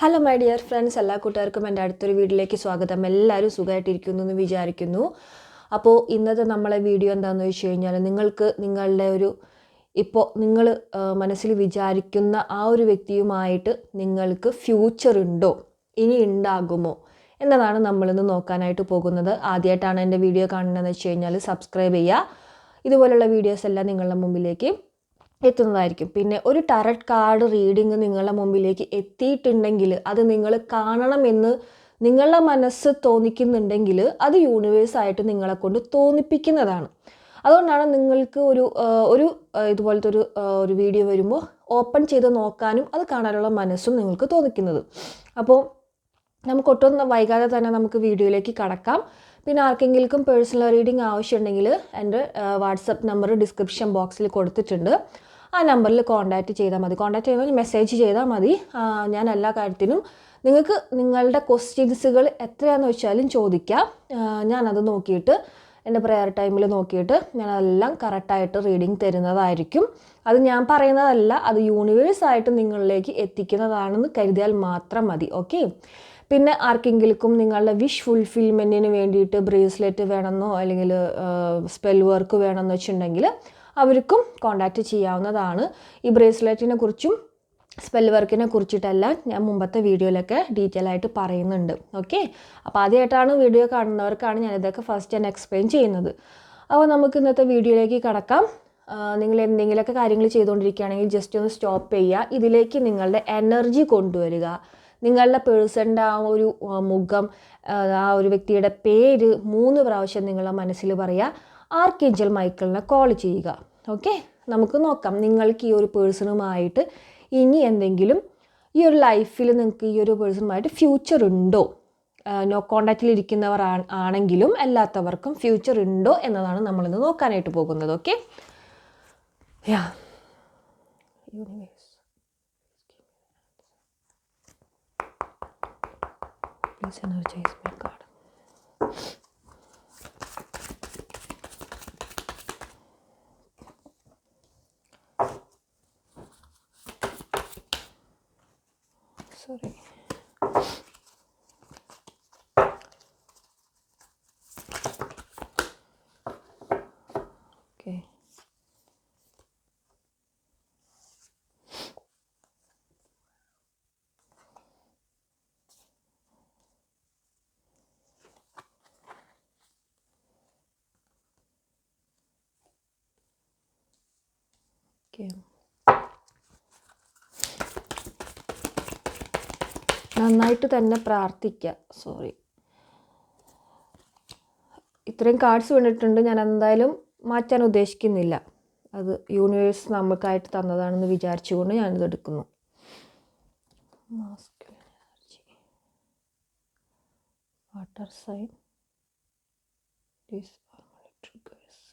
Hello my dear friends എല്ലാ കൂട്ടുകാർക്കും എന്റെ അടുത്തൊരു വീഡിയോയിലേക്ക് സ്വാഗതം. എല്ലാവരും സുഖമായിട്ടിരിക്കുന്നു എന്ന് വിചാരിക്കുന്നു. അപ്പോൾ ഇന്നത്തെ നമ്മളെ വീഡിയോ എന്താണെന്ന് വെച്ച് കഴിഞ്ഞാൽ നിങ്ങൾക്ക് നിങ്ങളുടെ ഒരു ഇപ്പോൾ നിങ്ങൾ മനസ്സിൽ വിചാരിക്കുന്ന ആ ഒരു വ്യക്തിയുമായിട്ട് നിങ്ങൾക്ക് ഫ്യൂച്ചർ ഉണ്ടോ? ഇനി ഉണ്ടാകുമോ? എന്നതാണ് നമ്മളിന്ന് നോക്കാനായിട്ട് പോകുന്നത്. ആദ്യമായിട്ടാണ് എന്റെ വീഡിയോ കാണുന്നതെന്ന് വെച്ച് കഴിഞ്ഞാൽ സബ്സ്ക്രൈബ് ചെയ്യുക. ഇതുപോലുള്ള വീഡിയോസ് എല്ലാം നിങ്ങളുടെ മുമ്പിലേക്ക് എത്തുന്നതായിരിക്കും. പിന്നെ ഒരു ടററ്റ് കാർഡ് റീഡിങ് നിങ്ങളുടെ മുമ്പിലേക്ക് എത്തിയിട്ടുണ്ടെങ്കിൽ അത് നിങ്ങൾ കാണണമെന്ന് നിങ്ങളുടെ മനസ്സ് തോന്നിക്കുന്നുണ്ടെങ്കിൽ അത് യൂണിവേഴ്സായിട്ട് നിങ്ങളെ കൊണ്ട് തോന്നിപ്പിക്കുന്നതാണ്. അതുകൊണ്ടാണ് നിങ്ങൾക്ക് ഒരു ഒരു ഇതുപോലത്തെ ഒരു ഒരു വീഡിയോ വരുമ്പോൾ ഓപ്പൺ ചെയ്ത് നോക്കാനും അത് കാണാനുള്ള മനസ്സും നിങ്ങൾക്ക് തോന്നിക്കുന്നത്. അപ്പോൾ നമുക്ക് ഒട്ടും വൈകാതെ തന്നെ നമുക്ക് വീഡിയോയിലേക്ക് കടക്കാം. പിന്നെ ആർക്കെങ്കിലും പേഴ്സണൽ റീഡിംഗ് ആവശ്യമുണ്ടെങ്കിൽ എന്റെ വാട്സപ്പ് നമ്പർ ഡിസ്ക്രിപ്ഷൻ ബോക്സിൽ കൊടുത്തിട്ടുണ്ട്. ആ നമ്പറിൽ കോൺടാക്റ്റ് ചെയ്താൽ മതി. കോൺടാക്ട് ചെയ്യുമ്പോൾ മെസ്സേജ് ചെയ്താൽ മതി. ഞാൻ എല്ലാ കാര്യത്തിനും നിങ്ങൾക്ക് നിങ്ങളുടെ ക്വസ്റ്റ്യൻസുകൾ എത്രയാണെന്ന് വെച്ചാലും ചോദിക്കാം. ഞാനത് നോക്കിയിട്ട് എന്റെ പ്രയർ ടൈമിൽ നോക്കിയിട്ട് ഞാൻ അതെല്ലാം കറക്റ്റായിട്ട് റീഡിങ് തരുന്നതായിരിക്കും. അത് ഞാൻ പറയുന്നതല്ല അത് യൂണിവേഴ്സായിട്ട് നിങ്ങളിലേക്ക് എത്തിക്കുന്നതാണെന്ന് കരുതിയാൽ മാത്രം മതി. ഓക്കെ പിന്നെ ആർക്കെങ്കിലും നിങ്ങളുടെ വിഷ് ഫുൾഫിൽമെന്റിന് വേണ്ടിയിട്ട് ബ്രേസ്ലെറ്റ് വേണമെന്നോ അല്ലെങ്കിൽ സ്പെൽ വർക്ക് വേണമെന്ന് വെച്ചിട്ടുണ്ടെങ്കിൽ അവർക്കും കോണ്ടാക്റ്റ് ചെയ്യാവുന്നതാണ്. ഈ ബ്രേസ്ലെറ്റിനെ കുറിച്ചും സ്പെൽ വർക്കിനെ കുറിച്ചിട്ടെല്ലാം ഞാൻ മുമ്പത്തെ വീഡിയോയിലൊക്കെ ഡീറ്റെയിൽ ആയിട്ട് പറയുന്നുണ്ട്. ഓക്കെ അപ്പോൾ ആദ്യമായിട്ടാണ് വീഡിയോ കാണുന്നവർക്കാണ് ഞാൻ ഇതൊക്കെ ഫസ്റ്റ് ഞാൻ എക്സ്പ്ലെയിൻ ചെയ്യുന്നത്. അപ്പോൾ നമുക്ക് ഇന്നത്തെ വീഡിയോയിലേക്ക് കടക്കാം. നിങ്ങൾ എന്തെങ്കിലുമൊക്കെ കാര്യങ്ങൾ ചെയ്തുകൊണ്ടിരിക്കുകയാണെങ്കിൽ ജസ്റ്റ് ഒന്ന് സ്റ്റോപ്പ് ചെയ്യുക. ഇതിലേക്ക് നിങ്ങളുടെ എനർജി കൊണ്ടുവരിക. നിങ്ങളുടെ പേഴ്സണിന്റെ ആ ഒരു മുഖം ആ ഒരു വ്യക്തിയുടെ പേര് മൂന്ന് പ്രാവശ്യം നിങ്ങളുടെ മനസ്സിൽ പറയുക. ആർക്കേഞ്ചൽ മൈക്കിളിനെ കോൾ ചെയ്യുക. ഓക്കെ നമുക്ക് നോക്കാം. നിങ്ങൾക്ക് ഈ ഒരു പേഴ്സണുമായിട്ട് ഇനി എന്തെങ്കിലും ഈ ഒരു ലൈഫിൽ നിങ്ങൾക്ക് ഈ ഒരു പേഴ്സണുമായിട്ട് ഫ്യൂച്ചർ ഉണ്ടോ? നോ കോണ്ടാക്റ്റിൽ ഇരിക്കുന്നവർ ആണെങ്കിലും അല്ലാത്തവർക്കും ഫ്യൂച്ചർ ഉണ്ടോ എന്നതാണ് നമ്മളിന്ന് നോക്കാനായിട്ട് പോകുന്നത്. Okay yeah universe energise my card നന്നായിട്ട് തന്നെ പ്രാർത്ഥിക്കുക സോറി ഇത്രയും കാർഡ്സ് വേണ്ടിയിട്ടുണ്ട്. ഞാൻ എന്തായാലും മാറ്റാൻ ഉദ്ദേശിക്കുന്നില്ല. അത് യൂണിവേഴ്സ് നമുക്കായിട്ട് തന്നതാണെന്ന് വിചാരിച്ചുകൊണ്ട് ഞാനിത് എടുക്കുന്നു. Water sign these are my triggers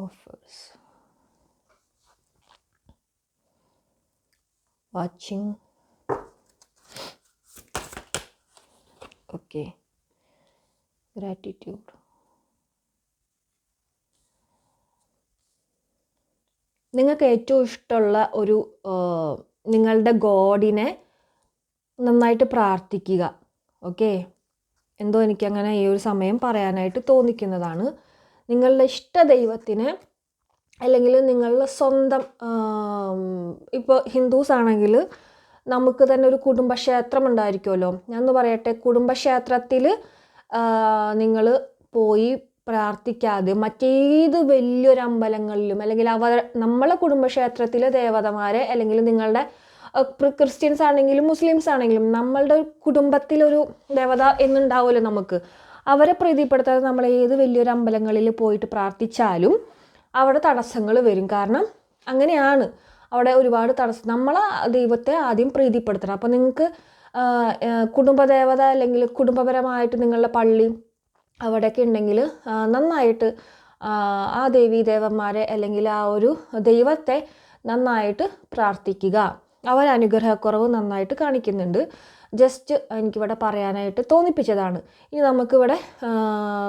offers watching. Okay. Gratitude. നിങ്ങൾക്ക് ഏറ്റവും ഇഷ്ടമുള്ള ഒരു നിങ്ങളുടെ ഗോഡിനെ നന്നായിട്ട് പ്രാർത്ഥിക്കുക. ഓക്കെ എന്തോ എനിക്കങ്ങനെ ഈ ഒരു സമയം പറയാനായിട്ട് തോന്നിക്കുന്നതാണ്. നിങ്ങളുടെ ഇഷ്ട ദൈവത്തിന് അല്ലെങ്കിൽ നിങ്ങളുടെ സ്വന്തം ഇപ്പോൾ ഹിന്ദുസ് ആണെങ്കിൽ നമുക്ക് തന്നെ ഒരു കുടുംബക്ഷേത്രം ഉണ്ടായിരിക്കുമല്ലോ. ഞാനൊന്ന് പറയട്ടെ കുടുംബക്ഷേത്രത്തിൽ നിങ്ങൾ പോയി പ്രാർത്ഥിക്കാതെ മറ്റേത് വലിയൊരു അമ്പലങ്ങളിലും അല്ലെങ്കിൽ അവർ നമ്മളെ കുടുംബക്ഷേത്രത്തിലെ ദേവതമാരെ അല്ലെങ്കിൽ നിങ്ങളുടെ ക്രിസ്ത്യൻസ് ആണെങ്കിലും മുസ്ലിംസ് ആണെങ്കിലും നമ്മളുടെ കുടുംബത്തിലൊരു ദേവത എന്നുണ്ടാവുമല്ലോ നമുക്ക്. അവരെ പ്രീതിപ്പെടുത്താതെ നമ്മൾ ഏത് വലിയൊരു അമ്പലങ്ങളിൽ പോയിട്ട് പ്രാർത്ഥിച്ചാലും അവിടെ തടസ്സങ്ങൾ വരും. കാരണം അങ്ങനെയാണ് അവിടെ ഒരുപാട് തടസ്സം. നമ്മൾ ദൈവത്തെ ആദ്യം പ്രീതിപ്പെടുത്തണം. അപ്പോൾ നിങ്ങൾക്ക് കുടുംബദേവത അല്ലെങ്കിൽ കുടുംബപരമായിട്ട് നിങ്ങളുടെ പള്ളി അവിടെയൊക്കെ ഉണ്ടെങ്കിൽ നന്നായിട്ട് ആ, ദേവി ദേവീ ദേവന്മാരെ അല്ലെങ്കിൽ ആ ഒരു ദൈവത്തെ നന്നായിട്ട് പ്രാർത്ഥിക്കുക. അവർ അനുഗ്രഹക്കുറവ് നന്നായിട്ട് കാണിക്കുന്നുണ്ട്. ജസ്റ്റ് എനിക്കിവിടെ പറയാനായിട്ട് തോന്നിപ്പിച്ചതാണ്. ഇനി നമുക്കിവിടെ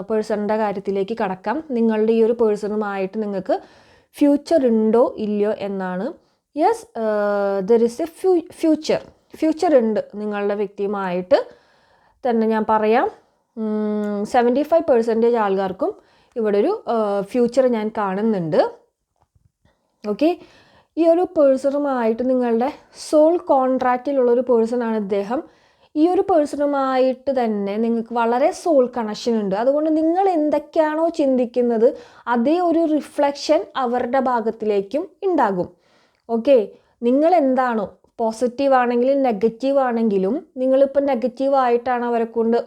പേഴ്സണിന്റെ കാര്യത്തിലേക്ക് കടക്കാം. നിങ്ങളുടെ ഈ ഒരു പേഴ്സണുമായിട്ട് നിങ്ങൾക്ക് ഫ്യൂച്ചർ ഉണ്ടോ ഇല്ലയോ എന്നാണ്. Yes there is a few future future ഉണ്ട് നിങ്ങളുടെ വ്യക്തിയുമായിട്ട്. തന്നെ ഞാൻ പറയാം. സെവന്റി ഫൈവ് പെർസെന്റേജ് ആൾക്കാർക്കും ഇവിടെ ഒരു ഫ്യൂച്ചർ ഞാൻ കാണുന്നുണ്ട്. ഓക്കെ ഈ ഒരു പേഴ്സണുമായിട്ട് നിങ്ങളുടെ സോൾ കോൺട്രാക്റ്റിലുള്ളൊരു പേഴ്സണാണ് ഇദ്ദേഹം. ഈ ഒരു പേഴ്സണുമായിട്ട് തന്നെ നിങ്ങൾക്ക് വളരെ സോൾ കണക്ഷൻ ഉണ്ട്. അതുകൊണ്ട് നിങ്ങൾ എന്തൊക്കെയാണോ ചിന്തിക്കുന്നത് അതേ ഒരു റിഫ്ലക്ഷൻ അവരുടെ ഭാഗത്തിലേക്കും ഉണ്ടാകും. ഓക്കെ നിങ്ങൾ എന്താണോ? പോസിറ്റീവ് ആണെങ്കിലും നെഗറ്റീവ് ആണെങ്കിലും നിങ്ങളിപ്പോൾ നെഗറ്റീവ് ആയിട്ടാണ് അവരെ കൊണ്ട്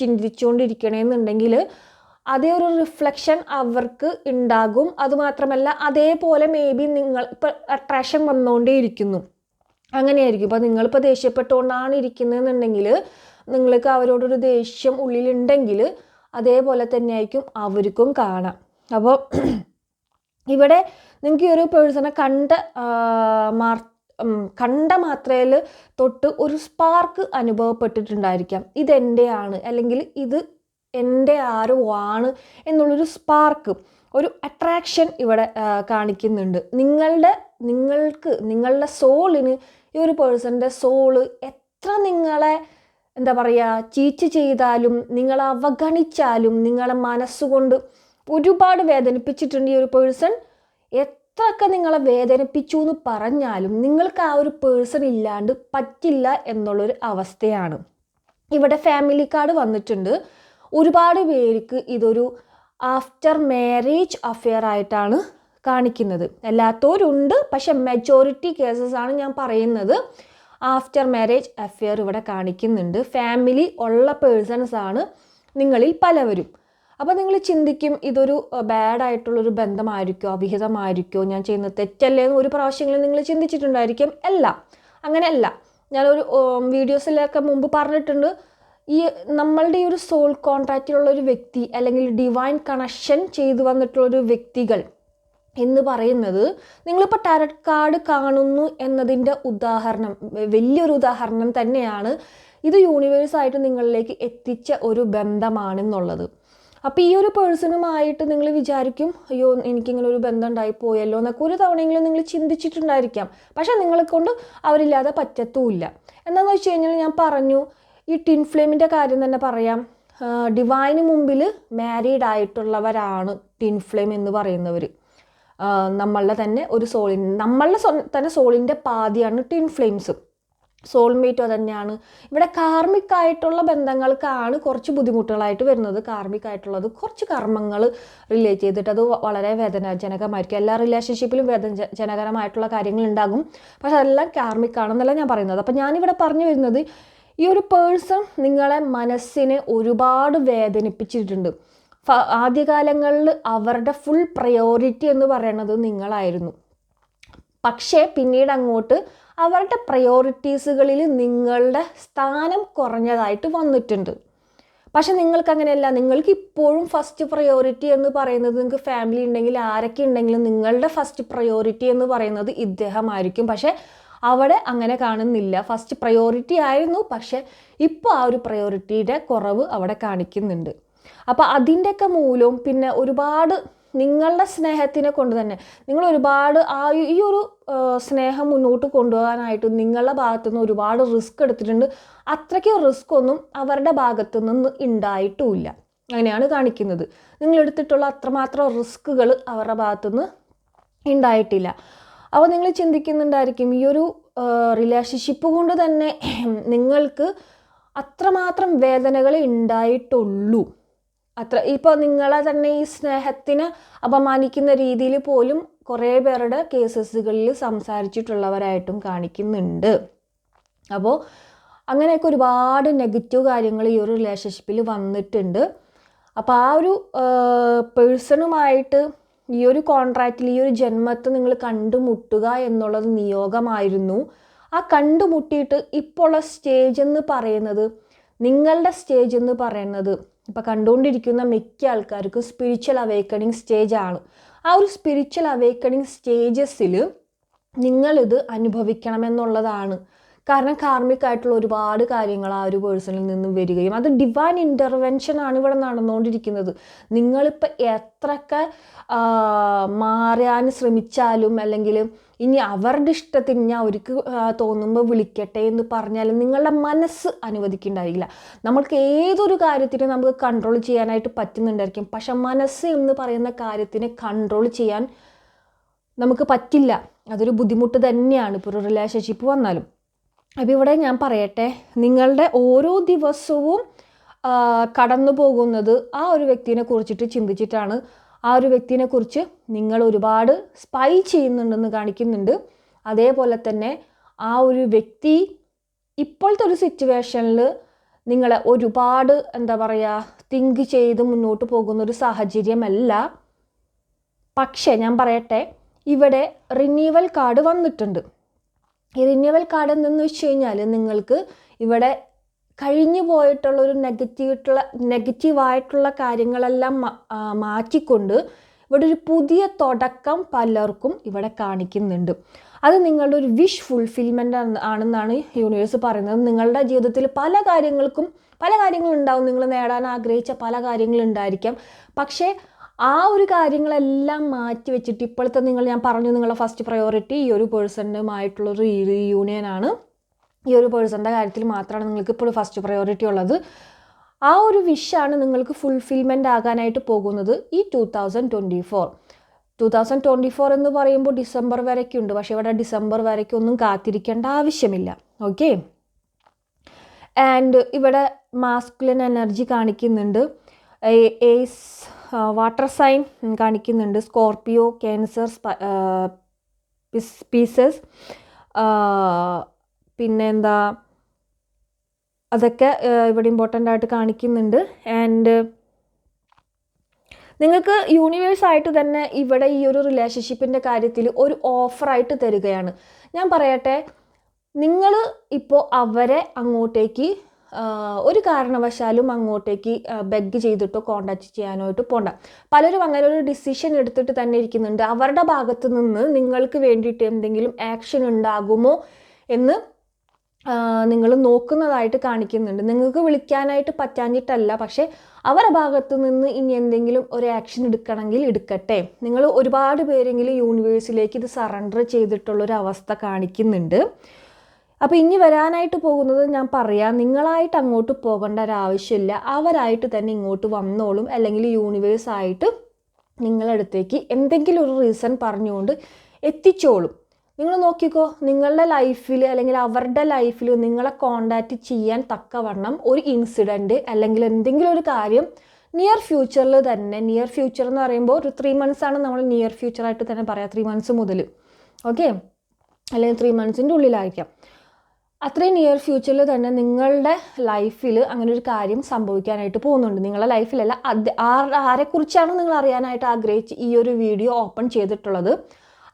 ചിന്തിച്ചുകൊണ്ടിരിക്കണമെന്നുണ്ടെങ്കിൽ അതേ ഒരു റിഫ്ലക്ഷൻ അവർക്ക് ഉണ്ടാകും. അതുമാത്രമല്ല അതേപോലെ മേ ബി നിങ്ങൾ ഇപ്പം അട്രാക്ഷൻ വന്നുകൊണ്ടേ വന്നുകൊണ്ടേയിരിക്കുന്നു അങ്ങനെയായിരിക്കും. ഇപ്പോൾ നിങ്ങളിപ്പോൾ ദേഷ്യപ്പെട്ടുകൊണ്ടാണ് ഇരിക്കുന്നതെന്നുണ്ടെങ്കിൽ നിങ്ങൾക്ക് അവരോടൊരു ദേഷ്യം ഉള്ളിലുണ്ടെങ്കിൽ അതേപോലെ തന്നെയായിരിക്കും അവർക്കും കാണാം. അപ്പോൾ ഇവിടെ നിങ്ങൾക്ക് ഈ ഒരു പേഴ്സണെ കണ്ട മാർ കണ്ട മാത്രയിൽ തൊട്ട് ഒരു സ്പാർക്ക് അനുഭവപ്പെട്ടിട്ടുണ്ടായിരിക്കാം. ഇതെന്റെയാണ് അല്ലെങ്കിൽ ഇത് എന്റെ ആരോ ആണ് എന്നുള്ളൊരു സ്പാർക്ക് ഒരു അട്രാക്ഷൻ ഇവിടെ കാണിക്കുന്നുണ്ട്. നിങ്ങളുടെ നിങ്ങൾക്ക് നിങ്ങളുടെ സോളിന് ഈ ഒരു പേഴ്സന്റെ സോൾ എത്ര നിങ്ങളെ എന്താ പറയുക ചീറ്റ് ചെയ്താലും നിങ്ങളെ അവഗണിച്ചാലും നിങ്ങളെ മനസ്സുകൊണ്ട് ഒരുപാട് വേദനിപ്പിച്ചിട്ടുണ്ട് ഈ ഒരു പേഴ്സൺ എത്രയൊക്കെ നിങ്ങളെ വേദനിപ്പിച്ചു എന്ന് പറഞ്ഞാലും നിങ്ങൾക്ക് ആ ഒരു പേഴ്സൺ ഇല്ലാണ്ട് പറ്റില്ല എന്നുള്ളൊരു അവസ്ഥയാണ്. ഇവിടെ ഫാമിലി കാർഡ് വന്നിട്ടുണ്ട്. ഒരുപാട് പേർക്ക് ഇതൊരു ആഫ്റ്റർ മാരേജ് അഫെയർ ആയിട്ടാണ് കാണിക്കുന്നത്. അല്ലാത്തവരുണ്ട് പക്ഷെ മെജോറിറ്റി കേസസ് ആണ് ഞാൻ പറയുന്നത്. ആഫ്റ്റർ മാരേജ് അഫെയർ ഇവിടെ കാണിക്കുന്നുണ്ട്. ഫാമിലി ഉള്ള പേഴ്സൺസ് ആണ് നിങ്ങളിൽ പലവരും. അപ്പോൾ നിങ്ങൾ ചിന്തിക്കും ഇതൊരു ബാഡ് ആയിട്ടുള്ളൊരു ബന്ധമായിരിക്കോ അവിഹിതമായിരിക്കോ? ഞാൻ ചെയ്യുന്ന തെറ്റല്ലേ എന്ന് ഒരു പ്രാവശ്യങ്ങളിൽ നിങ്ങൾ ചിന്തിച്ചിട്ടുണ്ടായിരിക്കും. അല്ല അങ്ങനെയല്ല. ഞാനൊരു വീഡിയോസിലൊക്കെ മുമ്പ് പറഞ്ഞിട്ടുണ്ട്. ഈ നമ്മളുടെ ഈ ഒരു സോൾ കോൺട്രാക്റ്റിലുള്ള ഒരു വ്യക്തി അല്ലെങ്കിൽ ഡിവൈൻ കണക്ഷൻ ചെയ്തു വന്നിട്ടുള്ള ഒരു വ്യക്തികൾ എന്ന് പറയുന്നത് നിങ്ങളിപ്പോൾ ടാരറ്റ് കാർഡ് കാണുന്നു എന്നതിന്റെ ഉദാഹരണം വലിയൊരു ഉദാഹരണം തന്നെയാണ് ഇത് യൂണിവേഴ്സായിട്ട് നിങ്ങളിലേക്ക് എത്തിച്ച ഒരു ബന്ധമാണെന്നുള്ളത്. അപ്പോൾ ഈ ഒരു പേഴ്സണുമായിട്ട് നിങ്ങൾ വിചാരിക്കും അയ്യോ എനിക്കിങ്ങനെ ഒരു ബന്ധം ഉണ്ടായി പോയല്ലോ എന്നൊക്കെ ഒരു തവണയെങ്കിലും നിങ്ങൾ ചിന്തിച്ചിട്ടുണ്ടായിരിക്കാം. പക്ഷേ നിങ്ങളെ കൊണ്ട് അവരില്ലാതെ പറ്റത്തുമില്ല. എന്താണെന്ന് വെച്ച് കഴിഞ്ഞാൽ ഞാൻ പറഞ്ഞു ഈ ടിൻ ഫ്ലെയിമിന്റെ കാര്യം തന്നെ പറയാം. ഡിവൈന് മുമ്പിൽ മാരീഡ് ആയിട്ടുള്ളവരാണ് ടിൻ ഫ്ലെയിം എന്ന് പറയുന്നവർ നമ്മളുടെ തന്നെ ഒരു സോളി നമ്മളുടെ തന്നെ സോളിന്റെ പാതിയാണ് ടിൻ ഫ്ലെയിംസ്. സോൾമേറ്റോ തന്നെയാണ്. ഇവിടെ കാർമിക് ആയിട്ടുള്ള ബന്ധങ്ങൾക്കാണ് കുറച്ച് ബുദ്ധിമുട്ടുകളായിട്ട് വരുന്നത്. കാർമിക് കുറച്ച് കർമ്മങ്ങൾ റിലേറ്റ് ചെയ്തിട്ട് അത് വളരെ വേദനാജനകമായിരിക്കും. എല്ലാ റിലേഷൻഷിപ്പിലും വേദനജനകരമായിട്ടുള്ള കാര്യങ്ങൾ ഉണ്ടാകും പക്ഷെ അതെല്ലാം കാർമിക് ഞാൻ പറയുന്നത്. അപ്പം ഞാനിവിടെ പറഞ്ഞു വരുന്നത് ഈ ഒരു പേഴ്സൺ നിങ്ങളെ മനസ്സിനെ ഒരുപാട് വേദനിപ്പിച്ചിട്ടുണ്ട്. ആദ്യകാലങ്ങളിൽ അവരുടെ ഫുൾ പ്രയോറിറ്റി എന്ന് പറയുന്നത് നിങ്ങളായിരുന്നു. പക്ഷേ പിന്നീട് അങ്ങോട്ട് അവരുടെ പ്രയോറിറ്റീസുകളിൽ നിങ്ങളുടെ സ്ഥാനം കുറഞ്ഞതായിട്ട് വന്നിട്ടുണ്ട്. പക്ഷെ നിങ്ങൾക്ക് അങ്ങനെയല്ല. നിങ്ങൾക്ക് ഇപ്പോഴും ഫസ്റ്റ് പ്രയോറിറ്റി എന്ന് പറയുന്നത് നിങ്ങൾക്ക് ഫാമിലി ഉണ്ടെങ്കിൽ ആരൊക്കെ ഉണ്ടെങ്കിലും നിങ്ങളുടെ ഫസ്റ്റ് പ്രയോറിറ്റി എന്ന് പറയുന്നത് ഇദ്ദേഹമായിരിക്കും. പക്ഷേ അവിടെ അങ്ങനെ കാണുന്നില്ല. ഫസ്റ്റ് പ്രയോറിറ്റി ആയിരുന്നു. പക്ഷേ ഇപ്പോൾ ആ ഒരു പ്രയോറിറ്റിയുടെ കുറവ് അവിടെ കാണിക്കുന്നുണ്ട്. അപ്പോൾ അതിന്റെയൊക്കെ മൂലവും പിന്നെ ഒരുപാട് നിങ്ങളുടെ സ്നേഹത്തിനെ കൊണ്ട് തന്നെ നിങ്ങൾ ഒരുപാട് ആ ഈ ഒരു സ്നേഹം മുന്നോട്ട് കൊണ്ടുപോകാനായിട്ട് നിങ്ങളുടെ ഭാഗത്തു നിന്ന് ഒരുപാട് റിസ്ക് എടുത്തിട്ടുണ്ട്. അത്രയ്ക്ക് റിസ്ക് ഒന്നും അവരുടെ ഭാഗത്തു നിന്ന് ഉണ്ടായിട്ടുമില്ല അങ്ങനെയാണ് കാണിക്കുന്നത്. നിങ്ങൾ എടുത്തിട്ടുള്ള അത്രമാത്രം റിസ്ക്കുകൾ അവരുടെ ഭാഗത്തുനിന്ന് ഉണ്ടായിട്ടില്ല. അപ്പോൾ നിങ്ങൾ ചിന്തിക്കുന്നുണ്ടായിരിക്കും ഈ ഒരു റിലേഷൻഷിപ്പ് കൊണ്ട് തന്നെ നിങ്ങൾക്ക് അത്രമാത്രം വേദനകൾ ഉണ്ടായിട്ടുള്ളൂ. അത്ര ഇപ്പോൾ നിങ്ങളെ തന്നെ ഈ സ്നേഹത്തിന് അപമാനിക്കുന്ന രീതിയിൽ പോലും കുറേ പേരുടെ കേസസുകളിൽ സംസാരിച്ചിട്ടുള്ളവരായിട്ടും കാണിക്കുന്നുണ്ട്. അപ്പോൾ അങ്ങനെയൊക്കെ ഒരുപാട് നെഗറ്റീവ് കാര്യങ്ങൾ ഈ ഒരു റിലേഷൻഷിപ്പിൽ വന്നിട്ടുണ്ട്. അപ്പോൾ ആ ഒരു പേഴ്സണുമായിട്ട് ഈ ഒരു കോൺട്രാക്റ്റിൽ ഈ ഒരു ജന്മത്തെ നിങ്ങൾ കണ്ടുമുട്ടുക എന്നുള്ളത് നിയോഗമായിരുന്നു. ആ കണ്ടുമുട്ടിയിട്ട് ഇപ്പോൾ ഉള്ള സ്റ്റേജ് എന്ന് പറയുന്നത് നിങ്ങളുടെ സ്റ്റേജ് എന്ന് പറയുന്നത് ഇപ്പോൾ കണ്ടുകൊണ്ടിരിക്കുന്ന മിക്ക ആൾക്കാർക്കും സ്പിരിച്വൽ അവേക്കണിങ് സ്റ്റേജ് ആണ്. ആ ഒരു സ്പിരിച്വൽ അവേക്കണിങ് സ്റ്റേജസിൽ നിങ്ങളിത് അനുഭവിക്കണമെന്നുള്ളതാണ്. കാരണം കാർമികമായിട്ടുള്ള ഒരുപാട് കാര്യങ്ങൾ ആ ഒരു പേഴ്സണിൽ നിന്ന് വരികയും അത് ഡിവൈൻ ഇന്റർവെൻഷൻ ആണ് ഇവിടെ നടന്നുകൊണ്ടിരിക്കുന്നത്. നിങ്ങളിപ്പോൾ എത്രയൊക്കെ ആ, മാറാൻ ശ്രമിച്ചാലും അല്ലെങ്കിൽ ഇനി അവരുടെ ഇഷ്ടത്തിന് ഞാൻ അവർക്ക് തോന്നുമ്പോൾ വിളിക്കട്ടെ എന്ന് പറഞ്ഞാലും നിങ്ങളുടെ മനസ്സ് അനുവദിക്കുന്നുണ്ടായിരിക്കില്ല. നമ്മൾക്ക് ഏതൊരു കാര്യത്തിനും നമുക്ക് കൺട്രോൾ ചെയ്യാനായിട്ട് പറ്റുന്നുണ്ടായിരിക്കും. പക്ഷെ മനസ്സ് എന്ന് പറയുന്ന കാര്യത്തിനെ കൺട്രോൾ ചെയ്യാൻ നമുക്ക് പറ്റില്ല. അതൊരു ബുദ്ധിമുട്ട് തന്നെയാണ്. ഇപ്പോൾ ഒരു റിലേഷൻഷിപ്പ് വന്നാലും. അപ്പോൾ ഇവിടെ ഞാൻ പറയട്ടെ നിങ്ങളുടെ ഓരോ ദിവസവും കടന്നു പോകുന്നത് ആ ഒരു വ്യക്തിനെ കുറിച്ചിട്ട് ചിന്തിച്ചിട്ടാണ്. ആ ഒരു വ്യക്തിനെ കുറിച്ച് നിങ്ങൾ ഒരുപാട് സ്പൈ ചെയ്യുന്നുണ്ടെന്ന് കാണിക്കുന്നുണ്ട്. അതേപോലെ തന്നെ ആ ഒരു വ്യക്തി ഇപ്പോഴത്തെ ഒരു സിറ്റുവേഷനിൽ നിങ്ങളെ ഒരുപാട് എന്താ പറയുക തിങ്ക് ചെയ്ത് മുന്നോട്ട് പോകുന്ന ഒരു സാഹചര്യമല്ല. പക്ഷേ ഞാൻ പറയട്ടെ ഇവിടെ റിന്യൂവൽ കാർഡ് വന്നിട്ടുണ്ട്. ഈ റിന്യൂവൽ കാർഡ് എന്തെന്ന് വെച്ച് കഴിഞ്ഞാൽ നിങ്ങൾക്ക് ഇവിടെ കഴിഞ്ഞു പോയിട്ടുള്ള ഒരു നെഗറ്റീവായിട്ടുള്ള നെഗറ്റീവായിട്ടുള്ള കാര്യങ്ങളെല്ലാം മാറ്റിക്കൊണ്ട് ഇവിടെ ഒരു പുതിയ തുടക്കം പലർക്കും ഇവിടെ കാണിക്കുന്നുണ്ട്. അത് നിങ്ങളുടെ ഒരു വിഷ് ഫുൾഫിൽമെന്റ് ആണെന്നാണ് യൂണിവേഴ്സ് പറയുന്നത്. നിങ്ങളുടെ ജീവിതത്തിൽ പല കാര്യങ്ങൾക്കും പല കാര്യങ്ങളുണ്ടാവും. നിങ്ങൾ നേടാൻ ആഗ്രഹിച്ച പല കാര്യങ്ങളുണ്ടായിരിക്കാം. പക്ഷേ ആ ഒരു കാര്യങ്ങളെല്ലാം മാറ്റി വെച്ചിട്ട് ഇപ്പോഴത്തെ നിങ്ങൾ ഞാൻ പറഞ്ഞു നിങ്ങളുടെ ഫസ്റ്റ് പ്രയോറിറ്റി ഈ ഒരു പേഴ്സണുമായിട്ടുള്ള ഒരു റീയൂണിയൻ ആണ്. ഈ ഒരു പേഴ്സണിന്റെ കാര്യത്തിൽ മാത്രമാണ് നിങ്ങൾക്ക് ഇപ്പോൾ ഫസ്റ്റ് പ്രയോറിറ്റി ഉള്ളത്. ആ ഒരു വിഷാണ് നിങ്ങൾക്ക് ഫുൾഫിൽമെന്റ് ആകാനായിട്ട് പോകുന്നത് ഈ two thousand twenty four two thousand twenty four എന്ന് പറയുമ്പോൾ ഡിസംബർ വരയ്ക്കുണ്ട് പക്ഷേ ഇവിടെ ഡിസംബർ വരയ്ക്കൊന്നും കാത്തിരിക്കേണ്ട ആവശ്യമില്ല. ഓക്കെ ആൻഡ് ഇവിടെ മാസ്കുലിൻ എനർജി കാണിക്കുന്നുണ്ട്. ഏസ് വാട്ടർ സൈൻ കാണിക്കുന്നുണ്ട്. സ്കോർപ്പിയോ ക്യാൻസർ പീസസ് പിന്നെ എന്താ അതൊക്കെ ഇവിടെ ഇമ്പോർട്ടന്റ് ആയിട്ട് കാണിക്കുന്നുണ്ട്. ആൻഡ് നിങ്ങൾക്ക് യൂണിവേഴ്സായിട്ട് തന്നെ ഇവിടെ ഈ ഒരു റിലേഷൻഷിപ്പിന്റെ കാര്യത്തിൽ ഒരു ഓഫറായിട്ട് തരികയാണ്. ഞാൻ പറയട്ടെ നിങ്ങൾ ഇപ്പോൾ അവരെ അങ്ങോട്ടേക്ക് ഒരു കാരണവശാലും അങ്ങോട്ടേക്ക് ബെഗ് ചെയ്തിട്ടോ കോണ്ടാക്ട് ചെയ്യാനായിട്ട് പോണ്ട. പലരും അങ്ങനെ ഒരു ഡിസിഷൻ എടുത്തിട്ട് തന്നെ ഇരിക്കുന്നുണ്ട്. അവരുടെ ഭാഗത്ത് നിന്ന് നിങ്ങൾക്ക് വേണ്ടിയിട്ട് എന്തെങ്കിലും ആക്ഷൻ ഉണ്ടാകുമോ എന്ന് നിങ്ങൾ നോക്കുന്നതായിട്ട് കാണിക്കുന്നുണ്ട്. നിങ്ങൾക്ക് വിളിക്കാനായിട്ട് പറ്റാഞ്ഞിട്ടല്ല പക്ഷേ അവരുടെ ഭാഗത്ത് നിന്ന് ഇനി എന്തെങ്കിലും ഒരു ആക്ഷൻ എടുക്കണമെങ്കിൽ എടുക്കട്ടെ. നിങ്ങൾ ഒരുപാട് പേരെങ്കിലും യൂണിവേഴ്സിലേക്ക് ഇത് സറണ്ടർ ചെയ്തിട്ടുള്ളൊരു അവസ്ഥ കാണിക്കുന്നുണ്ട്. അപ്പോൾ ഇനി വരാനായിട്ട് പോകുന്നത് ഞാൻ പറയാം നിങ്ങളായിട്ട് അങ്ങോട്ട് പോകേണ്ട ഒരാവശ്യമില്ല അവരായിട്ട് തന്നെ ഇങ്ങോട്ട് വന്നോളും. അല്ലെങ്കിൽ യൂണിവേഴ്സ് യൂണിവേഴ്സായിട്ട് നിങ്ങളടുത്തേക്ക് എന്തെങ്കിലും ഒരു റീസൺ പറഞ്ഞുകൊണ്ട് എത്തിച്ചോളും. നിങ്ങൾ നോക്കിക്കോ നിങ്ങളുടെ ലൈഫിൽ അല്ലെങ്കിൽ അവരുടെ ലൈഫിൽ നിങ്ങളെ കോണ്ടാക്റ്റ് ചെയ്യാൻ തക്കവണ്ണം ഒരു ഇൻസിഡന്റ് അല്ലെങ്കിൽ എന്തെങ്കിലും ഒരു കാര്യം നിയർ ഫ്യൂച്ചറിൽ തന്നെ നിയർ ഫ്യൂച്ചർ എന്ന് പറയുമ്പോൾ ഒരു ത്രീ മന്ത്സ് ആണ് നമ്മൾ നിയർ ഫ്യൂച്ചറായിട്ട് തന്നെ പറയാം ത്രീ മന്ത്സ് മുതൽ ഓക്കെ അല്ലെങ്കിൽ ത്രീ മന്ത്സിന്റെ ഉള്ളിലായിരിക്കാം. അത്രയും നിയർ ഫ്യൂച്ചറിൽ തന്നെ നിങ്ങളുടെ ലൈഫിൽ അങ്ങനെ ഒരു കാര്യം സംഭവിക്കാനായിട്ട് പോകുന്നുണ്ട്. നിങ്ങളുടെ ലൈഫിലല്ല അത് ആരെക്കുറിച്ചാണ് നിങ്ങൾ അറിയാനായിട്ട് ആഗ്രഹിച്ച് ഈ ഒരു വീഡിയോ ഓപ്പൺ ചെയ്തിട്ടുള്ളത്?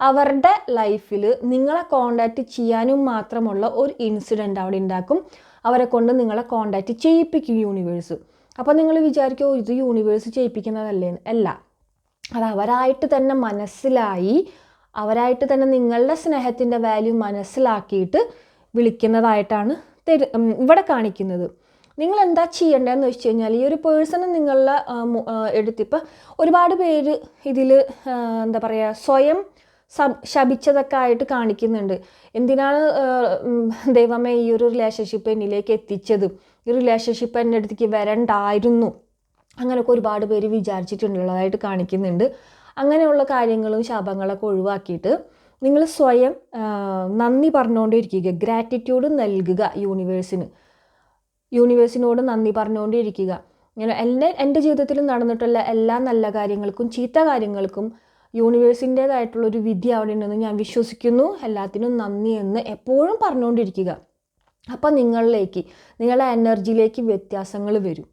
അവരുടെ ലൈഫിൽ നിങ്ങളെ കോണ്ടാക്റ്റ് ചെയ്യാനും മാത്രമുള്ള ഒരു ഇൻസിഡന്റ് അവിടെ ഉണ്ടാക്കും. അവരെ കൊണ്ട് നിങ്ങളെ കോണ്ടാക്റ്റ് ചെയ്യിപ്പിക്കും യൂണിവേഴ്സ് അപ്പോൾ നിങ്ങൾ വിചാരിക്കുമോ ഇത് യൂണിവേഴ്സ് ചെയ്യിപ്പിക്കുന്നതല്ലേ? അല്ല. അത് അവരായിട്ട് തന്നെ മനസ്സിലായി അവരായിട്ട് തന്നെ നിങ്ങളുടെ സ്നേഹത്തിന്റെ വാല്യൂ മനസ്സിലാക്കിയിട്ട് വിളിക്കുന്നതായിട്ടാണ് തരു ഇവിടെ കാണിക്കുന്നത്. നിങ്ങൾ എന്താ ചെയ്യേണ്ടതെന്ന് വെച്ച് കഴിഞ്ഞാൽ ഈ ഒരു പേഴ്സണ് നിങ്ങളുടെ എടുത്തിപ്പോൾ ഒരുപാട് പേര് ഇതിൽ എന്താ പറയുക സ്വയം ശപിച്ചതൊക്കെ ആയിട്ട് കാണിക്കുന്നുണ്ട്. എന്തിനാണ് ദൈവമേ ഈ ഒരു റിലേഷൻഷിപ്പ് എന്നിലേക്ക് എത്തിച്ചത്? ഈ റിലേഷൻഷിപ്പ് എന്റെ അടുത്തേക്ക് വരണ്ടായിരുന്നു. അങ്ങനെയൊക്കെ ഒരുപാട് പേര് വിചാരിച്ചിട്ടുള്ളതായിട്ട് കാണിക്കുന്നുണ്ട്. അങ്ങനെയുള്ള കാര്യങ്ങളും ശാപങ്ങളൊക്കെ ഒഴിവാക്കിയിട്ട് നിങ്ങൾ സ്വയം നന്ദി പറഞ്ഞുകൊണ്ടിരിക്കുക ഗ്രാറ്റിറ്റ്യൂഡ് നൽകുക യൂണിവേഴ്സിന് യൂണിവേഴ്സിനോട് നന്ദി പറഞ്ഞുകൊണ്ടിരിക്കുക ഇങ്ങനെ എന്നെ എന്റെ ജീവിതത്തിൽ നടന്നിട്ടുള്ള എല്ലാ നല്ല കാര്യങ്ങൾക്കും ചീത്ത കാര്യങ്ങൾക്കും യൂണിവേഴ്സിന്റേതായിട്ടുള്ള ഒരു വിധി അവിടെ ഉണ്ടെന്ന് ഞാൻ വിശ്വസിക്കുന്നു. എല്ലാത്തിനും നന്ദി എന്ന് എപ്പോഴും പറഞ്ഞുകൊണ്ടിരിക്കുക. അപ്പം നിങ്ങളിലേക്ക് നിങ്ങളുടെ എനർജിയിലേക്ക് വ്യത്യാസങ്ങൾ വരും.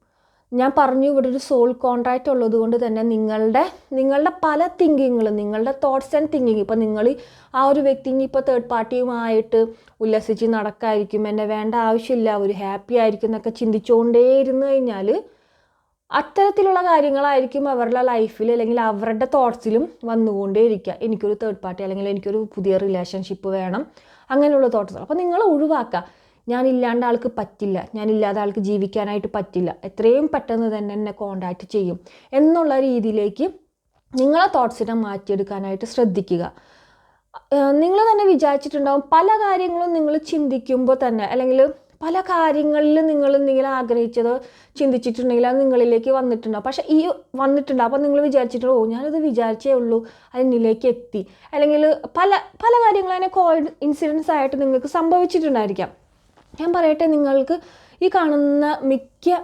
ഞാൻ പറഞ്ഞു ഇവിടെ ഒരു സോൾ കോൺട്രാക്റ്റ് ഉള്ളത് കൊണ്ട് തന്നെ നിങ്ങളുടെ നിങ്ങളുടെ പല തിങ്കിങ്ങുകളും നിങ്ങളുടെ തോട്ട്സ് ആൻഡ് തിങ്കിങ് ഇപ്പം നിങ്ങൾ ആ ഒരു വ്യക്തി ഇപ്പോൾ തേർഡ് പാർട്ടിയുമായിട്ട് ഉല്ലസിച്ച് നടക്കായിരിക്കും എന്നെ വേണ്ട ആവശ്യമില്ല ഒരു ഹാപ്പി ആയിരിക്കും എന്നൊക്കെ ചിന്തിച്ചുകൊണ്ടേ ഇരുന്ന് കഴിഞ്ഞാൽ അത്തരത്തിലുള്ള കാര്യങ്ങളായിരിക്കും അവരുടെ ലൈഫിൽ അല്ലെങ്കിൽ അവരുടെ തോട്ട്സിലും വന്നുകൊണ്ടേയിരിക്കുക. എനിക്കൊരു തേർഡ് പാർട്ടി അല്ലെങ്കിൽ എനിക്കൊരു പുതിയ റിലേഷൻഷിപ്പ് വേണം. അങ്ങനെയുള്ള തോട്ട്സ് അപ്പോൾ നിങ്ങൾ ഒഴിവാക്കുക. ഞാനില്ലാണ്ട് ആൾക്ക് പറ്റില്ല. ഞാനില്ലാതെ ആൾക്ക് ജീവിക്കാനായിട്ട് പറ്റില്ല. എത്രയും പെട്ടെന്ന് തന്നെ എന്നെ കോണ്ടാക്റ്റ് ചെയ്യും. എന്നുള്ള രീതിയിലേക്ക് നിങ്ങളെ തോട്ട്സിനെ മാറ്റിയെടുക്കാനായിട്ട് ശ്രദ്ധിക്കുക. നിങ്ങൾ തന്നെ വിചാരിച്ചിട്ടുണ്ടാവും പല കാര്യങ്ങളും നിങ്ങൾ ചിന്തിക്കുമ്പോൾ തന്നെ അല്ലെങ്കിൽ പല കാര്യങ്ങളിൽ നിങ്ങൾ എന്തെങ്കിലും ആഗ്രഹിച്ചത് ചിന്തിച്ചിട്ടുണ്ടെങ്കിൽ അത് നിങ്ങളിലേക്ക് വന്നിട്ടുണ്ടാവും. പക്ഷേ ഈ വന്നിട്ടുണ്ട്. അപ്പോൾ നിങ്ങൾ വിചാരിച്ചിട്ട് ഓ ഞാനത് വിചാരിച്ചേ ഉള്ളൂ. അതിനിലേക്ക് എത്തി. അല്ലെങ്കിൽ പല പല കാര്യങ്ങളും അതിനെ കോ ഇൻസിഡൻസ് ആയിട്ട് നിങ്ങൾക്ക് സംഭവിച്ചിട്ടുണ്ടായിരിക്കാം. ഞാൻ പറയട്ടെ നിങ്ങൾക്ക് ഈ കാണുന്ന മിക്ക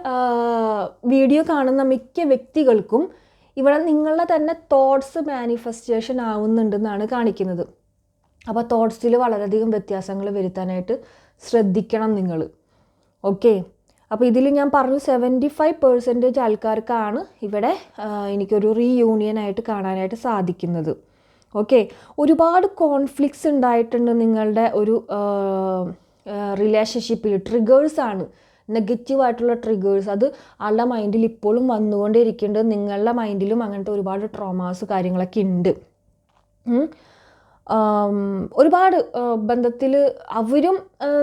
വീഡിയോ കാണുന്ന മിക്ക വ്യക്തികൾക്കും ഇവിടെ നിങ്ങളുടെ തന്നെ തോട്ട്സ് മാനിഫെസ്റ്റേഷൻ ആവുന്നുണ്ടെന്നാണ് കാണിക്കുന്നത്. അപ്പോൾ തോട്ട്സിൽ വളരെയധികം വ്യത്യാസങ്ങൾ വരുത്താനായിട്ട് ശ്രദ്ധിക്കണം നിങ്ങൾ ഓക്കെ? അപ്പോൾ ഇതിൽ ഞാൻ പറഞ്ഞു സെവന്റി ഫൈവ് പെർസെന്റേജ് ആൾക്കാർക്കാണ് ഇവിടെ എനിക്കൊരു റീയൂണിയൻ ആയിട്ട് കാണാനായിട്ട് സാധിക്കുന്നത്. ഓക്കെ? ഒരുപാട് കോൺഫ്ലിക്ട്സ് ഉണ്ടായിട്ടുണ്ട് നിങ്ങളുടെ ഒരു റിലേഷൻഷിപ്പിൽ ട്രിഗേഴ്സാണ് നെഗറ്റീവായിട്ടുള്ള ട്രിഗേഴ്സ് അത് ആളുടെ മൈൻഡിൽ ഇപ്പോഴും വന്നുകൊണ്ടേയിരിക്കുന്നുണ്ട്. നിങ്ങളുടെ മൈൻഡിലും അങ്ങനത്തെ ഒരുപാട് ട്രോമാസ് കാര്യങ്ങളൊക്കെ ഉണ്ട്. ഒരുപാട് ബന്ധത്തിൽ അവരും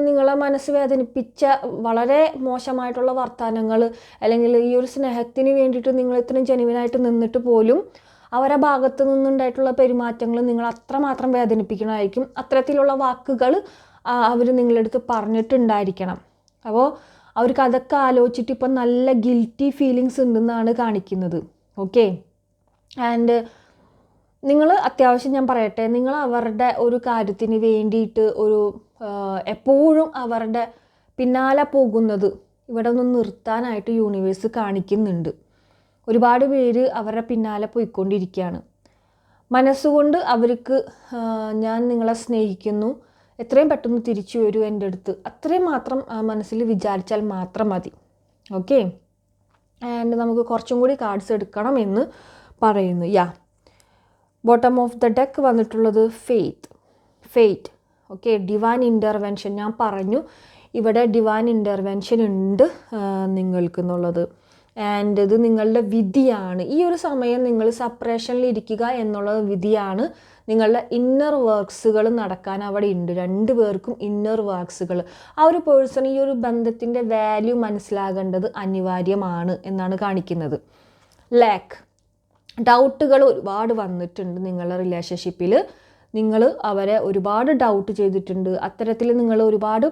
നിങ്ങളെ മനസ്സ് വേദനിപ്പിച്ച വളരെ മോശമായിട്ടുള്ള വർത്തമാനങ്ങൾ അല്ലെങ്കിൽ ഈ ഒരു സ്നേഹത്തിന് വേണ്ടിയിട്ട് നിങ്ങൾ ഇത്രയും ജെനുവിനായിട്ട് നിന്നിട്ട് പോലും അവരെ ഭാഗത്ത് നിന്നുണ്ടായിട്ടുള്ള പെരുമാറ്റങ്ങൾ നിങ്ങൾ അത്രമാത്രം വേദനിപ്പിക്കണമായിരിക്കും അത്തരത്തിലുള്ള വാക്കുകൾ അവർ നിങ്ങളടുത്ത് പറഞ്ഞിട്ടുണ്ടായിരിക്കണം. അപ്പോൾ അവർക്ക് അതൊക്കെ ആലോചിച്ചിട്ട് ഇപ്പം നല്ല ഗിൽറ്റി ഫീലിങ്സ് ഉണ്ടെന്നാണ് കാണിക്കുന്നത്. ഓക്കെ ആൻഡ് നിങ്ങൾ അത്യാവശ്യം ഞാൻ പറയട്ടെ നിങ്ങൾ അവരുടെ ഒരു കാര്യത്തിന് വേണ്ടിയിട്ട് ഒരു എപ്പോഴും അവരുടെ പിന്നാലെ പോകുന്നത് ഇവിടെ ഒന്ന് നിർത്താനായിട്ട് യൂണിവേഴ്സ് കാണിക്കുന്നുണ്ട്. ഒരുപാട് പേര് അവരുടെ പിന്നാലെ പോയിക്കൊണ്ടിരിക്കുകയാണ്. മനസ്സുകൊണ്ട് അവർക്ക് ഞാൻ നിങ്ങളെ സ്നേഹിക്കുന്നു. എത്രയും പെട്ടെന്ന് തിരിച്ചു വരൂ എന്റെ അടുത്ത്. അത്രയും മാത്രം മനസ്സിൽ വിചാരിച്ചാൽ മാത്രം മതി. ഓക്കെ? ആൻഡ് നമുക്ക് കുറച്ചും കൂടി കാർഡ്സ് എടുക്കണം എന്ന് പറയുന്നു. Yeah bottom of the deck വന്നിട്ടുള്ളത് faith fate okay divine intervention ഞാൻ പറഞ്ഞു ഇവിടെ ഡിവാൻ ഇന്റർവെൻഷൻ ഉണ്ട് നിങ്ങൾക്ക് എന്നുള്ളത്. ആൻഡ് ഇത് നിങ്ങളുടെ വിധിയാണ്. ഈ ഒരു സമയം നിങ്ങൾ സപ്പറേഷനിൽ ഇരിക്കുക എന്നുള്ളത് വിധിയാണ്. നിങ്ങളുടെ ഇന്നർ വർക്ക്സുകൾ നടക്കാൻ അവിടെ ഉണ്ട്. രണ്ട് പേർക്കും ഇന്നർ വർക്ക്സുകൾ ആ ഒരു പേഴ്സൺ ഈ ഒരു ബന്ധത്തിന്റെ വാല്യൂ മനസ്സിലാകേണ്ടത് അനിവാര്യമാണ് എന്നാണ് കാണിക്കുന്നത്. ലാക്ക് ഡൗട്ടുകൾ ഒരുപാട് വന്നിട്ടുണ്ട് നിങ്ങളുടെ റിലേഷൻഷിപ്പിൽ നിങ്ങൾ അവരെ ഒരുപാട് ഡൗട്ട് ചെയ്തിട്ടുണ്ട്. അത്തരത്തിൽ നിങ്ങൾ ഒരുപാട്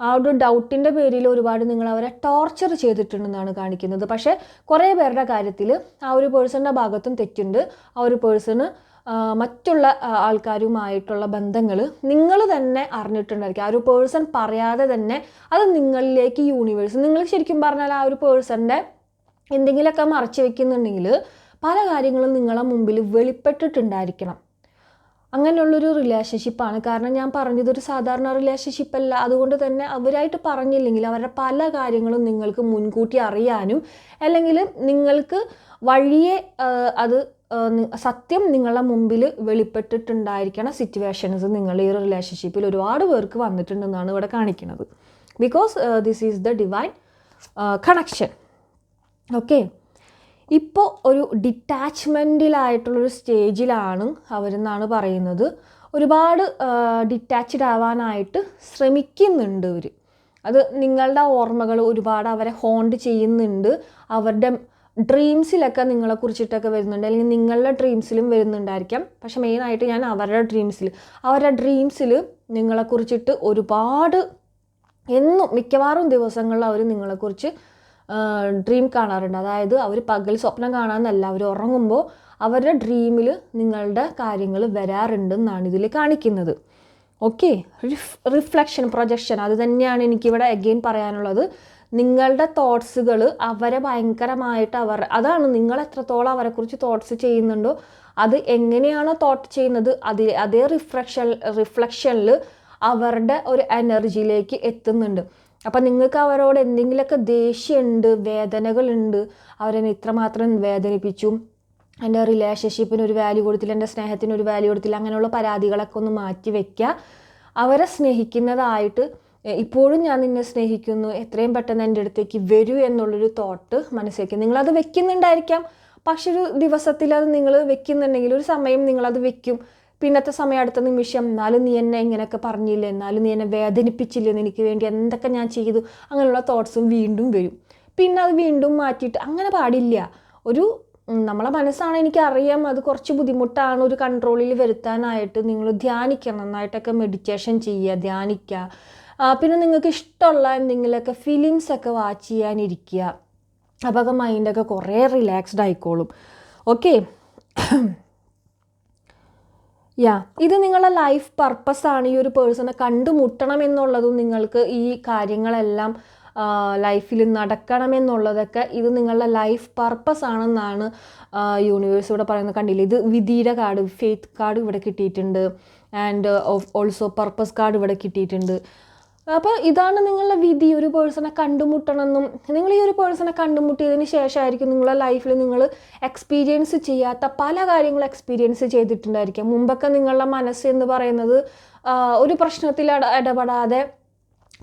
ആ ഒരു ഡൗട്ടിന്റെ പേരിൽ ഒരുപാട് നിങ്ങൾ അവരെ ടോർച്ചർ ചെയ്തിട്ടുണ്ടെന്നാണ് കാണിക്കുന്നത്. പക്ഷേ കുറേ പേരുടെ കാര്യത്തിൽ ആ ഒരു പേഴ്സണിന്റെ ഭാഗത്തും തെറ്റുണ്ട്. ആ ഒരു പേഴ്സണ് മറ്റുള്ള ആൾക്കാരുമായിട്ടുള്ള ബന്ധങ്ങൾ നിങ്ങൾ തന്നെ അറിഞ്ഞിട്ടുണ്ടായിരിക്കും. ആ ഒരു പേഴ്സൺ പറയാതെ തന്നെ അത് നിങ്ങളിലേക്ക് യൂണിവേഴ്സ് നിങ്ങൾ ശരിക്കും പറഞ്ഞാൽ ആ ഒരു പേഴ്സണിന്റെ എന്തെങ്കിലുമൊക്കെ മറച്ചു വെക്കുന്നുണ്ടെങ്കിൽ പല കാര്യങ്ങളും നിങ്ങളെ മുമ്പിൽ വെളിപ്പെട്ടിട്ടുണ്ടായിരിക്കണം. അങ്ങനെയുള്ളൊരു റിലേഷൻഷിപ്പാണ് കാരണം ഞാൻ പറഞ്ഞത് ഒരു സാധാരണ റിലേഷൻഷിപ്പ് അല്ല. അതുകൊണ്ട് തന്നെ അവരായിട്ട് പറഞ്ഞില്ലെങ്കിൽ അവരുടെ പല കാര്യങ്ങളും നിങ്ങൾക്ക് മുൻകൂട്ടി അറിയാനും അല്ലെങ്കിൽ നിങ്ങൾക്ക് വഴിയെ അത് സത്യം നിങ്ങളുടെ മുമ്പിൽ വെളിപ്പെട്ടിട്ടുണ്ടായിരിക്കണ സിറ്റുവേഷൻസ് നിങ്ങളുടെ ഈ റിലേഷൻഷിപ്പിൽ ഒരുപാട് പേർക്ക് വന്നിട്ടുണ്ടെന്നാണ് ഇവിടെ കാണിക്കുന്നത് because this is the divine connection okay ഇപ്പോൾ ഒരു ഡിറ്റാച്ച്മെന്റിലായിട്ടുള്ളൊരു സ്റ്റേജിലാണ് അവരെന്നാണ് പറയുന്നത്. ഒരുപാട് ഡിറ്റാച്ച്ഡ് ആവാനായിട്ട് ശ്രമിക്കുന്നുണ്ട് അവർ അത് നിങ്ങളുടെ ഓർമ്മകൾ ഒരുപാട് അവരെ ഹോണ്ട് ചെയ്യുന്നുണ്ട്. അവരുടെ ഡ്രീംസിലൊക്കെ നിങ്ങളെ കുറിച്ചിട്ടൊക്കെ വരുന്നുണ്ട്. അല്ലെങ്കിൽ നിങ്ങളുടെ ഡ്രീംസിലും വരുന്നുണ്ടായിരിക്കാം. പക്ഷെ മെയിനായിട്ട് ഞാൻ അവരുടെ ഡ്രീംസിൽ അവരുടെ ഡ്രീംസിൽ നിങ്ങളെ കുറിച്ചിട്ട് ഒരുപാട് എന്നും മിക്കവാറും ദിവസങ്ങളിൽ അവർ നിങ്ങളെക്കുറിച്ച് ഡ്രീം കാണാറുണ്ട്. അതായത് അവർ പകൽ സ്വപ്നം കാണാമെന്നല്ല അവർ ഉറങ്ങുമ്പോൾ അവരുടെ ഡ്രീമിൽ നിങ്ങളുടെ കാര്യങ്ങൾ വരാറുണ്ടെന്നാണ് ഇതിൽ കാണിക്കുന്നത്. ഓക്കെ റിഫ്ലക്ഷൻ പ്രൊജക്ഷൻ അത് തന്നെയാണ് എനിക്കിവിടെ അഗെയിൻ പറയാനുള്ളത്. നിങ്ങളുടെ തോട്ട്സുകൾ അവരെ ഭയങ്കരമായിട്ട് അവർ അതാണ് നിങ്ങൾ എത്രത്തോളം അവരെക്കുറിച്ച് തോട്ട്സ് ചെയ്യുന്നുണ്ടോ അത് എങ്ങനെയാണ് തോട്ട് ചെയ്യുന്നത് അതിൽ അതേ റിഫ്ലക്ഷൻ റിഫ്ലക്ഷനിൽ അവരുടെ ഒരു എനർജിയിലേക്ക് എത്തുന്നുണ്ട്. അപ്പം നിങ്ങൾക്ക് അവരോട് എന്തെങ്കിലുമൊക്കെ ദേഷ്യമുണ്ട് വേദനകളുണ്ട് അവരെന്നെ ഇത്രമാത്രം വേദനിപ്പിച്ചു എന്റെ റിലേഷൻഷിപ്പിന് ഒരു വാല്യൂ കൊടുത്തില്ല എന്റെ സ്നേഹത്തിന് ഒരു വാല്യൂ കൊടുത്തില്ല അങ്ങനെയുള്ള പരാതികളൊക്കെ ഒന്ന് മാറ്റി വയ്ക്കുക അവരെ സ്നേഹിക്കുന്നതായിട്ട് ഇപ്പോഴും ഞാൻ നിന്നെ സ്നേഹിക്കുന്നു. എത്രയും പെട്ടെന്ന് എന്റെ അടുത്തേക്ക് വരൂ എന്നുള്ളൊരു തോട്ട് മനസ്സിലാക്കി നിങ്ങളത് വെക്കുന്നുണ്ടായിരിക്കാം. പക്ഷെ ഒരു ദിവസത്തിൽ അത് നിങ്ങൾ വെക്കുന്നുണ്ടെങ്കിൽ ഒരു സമയം നിങ്ങളത് വെക്കും. പിന്നത്തെ സമയം അടുത്ത നിമിഷം എന്നാലും നീ എന്നെ ഇങ്ങനെയൊക്കെ പറഞ്ഞില്ലേ? എന്നാലും നീ എന്നെ വേദനിപ്പിച്ചില്ല? എനിക്ക് വേണ്ടി എന്തൊക്കെ ഞാൻ ചെയ്തു? അങ്ങനെയുള്ള തോട്ട്സും വീണ്ടും വരും. പിന്നെ അത് വീണ്ടും മാറ്റിയിട്ട് അങ്ങനെ പാടില്ല. ഒരു നമ്മളെ മനസ്സാണ് എനിക്കറിയാം അത് കുറച്ച് ബുദ്ധിമുട്ടാണ്. ഒരു കൺട്രോളിൽ വരുത്താനായിട്ട് നിങ്ങൾ ധ്യാനിക്കണം. നന്നായിട്ടൊക്കെ മെഡിറ്റേഷൻ ചെയ്യുക ധ്യാനിക്കുക. പിന്നെ നിങ്ങൾക്ക് ഇഷ്ടമുള്ള എന്തെങ്കിലുമൊക്കെ ഫിലിംസ് ഒക്കെ വാച്ച് ചെയ്യാനിരിക്കുക. അപ്പോൾ മൈൻഡൊക്കെ കുറേ റിലാക്സ്ഡ് ആയിക്കോളും. ഓക്കെ. യാ ഇത് നിങ്ങളുടെ ലൈഫ് പർപ്പസ് ആണ്. ഈ ഒരു പേഴ്സണെ കണ്ടുമുട്ടണം എന്നുള്ളതും നിങ്ങൾക്ക് ഈ കാര്യങ്ങളെല്ലാം ലൈഫിൽ നടക്കണമെന്നുള്ളതൊക്കെ ഇത് നിങ്ങളുടെ ലൈഫ് പർപ്പസ് ആണെന്നാണ് യൂണിവേഴ്സ് ഇവിടെ പറയുന്നത്. കണ്ടില്ല? ഇത് വിധിയുടെ കാർഡ് ഫെയ്ത്ത് കാർഡ് ഇവിടെ കിട്ടിയിട്ടുണ്ട്. ആൻഡ് ഓൾസോ പർപ്പസ് കാർഡ് ഇവിടെ കിട്ടിയിട്ടുണ്ട്. അപ്പോൾ ഇതാണ് നിങ്ങളുടെ വിധി. ഒരു പേഴ്സണെ കണ്ടുമുട്ടണമെന്നും നിങ്ങൾ ഈ ഒരു പേഴ്സണെ കണ്ടുമുട്ടിയതിന് ശേഷമായിരിക്കും നിങ്ങളുടെ ലൈഫിൽ നിങ്ങൾ എക്സ്പീരിയൻസ് ചെയ്യാത്ത പല കാര്യങ്ങളും എക്സ്പീരിയൻസ് ചെയ്തിട്ടുണ്ടായിരിക്കും മുമ്പൊക്കെ നിങ്ങളുടെ മനസ്സ് എന്ന് പറയുന്നത് ഒരു പ്രശ്നത്തിൽ ഇട ഇടപെടാതെ